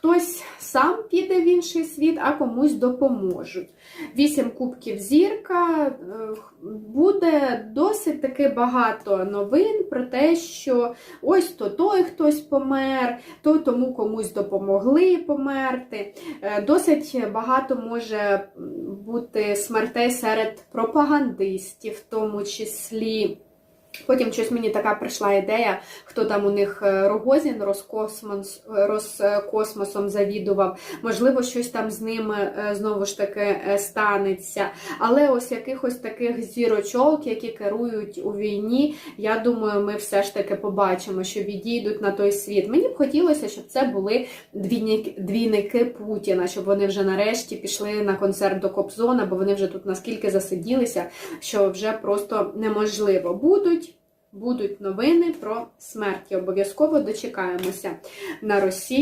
хтось сам піде в інший світ, а комусь допоможуть. Вісім кубків зірка е, буде досить таки багато новин про те, що ось то той хтось помер, то тому комусь допомогли померти. Е, Досить багато може бути смертей серед пропагандистів, в тому числі. Потім щось мені така прийшла ідея, хто там у них е, Рогозін Роскосмос, е, Роскосмосом завідував. Можливо, щось там з ними е, знову ж таки е, станеться. Але ось якихось таких зірочок, які керують у війні, я думаю, ми все ж таки побачимо, що відійдуть на той світ. Мені б хотілося, щоб це були двійники Путіна, щоб вони вже нарешті пішли на концерт до Кобзона, бо вони вже тут наскільки засиділися, що вже просто неможливо. Будуть. Будуть новини про смерть. Обов'язково дочекаємося на Росії.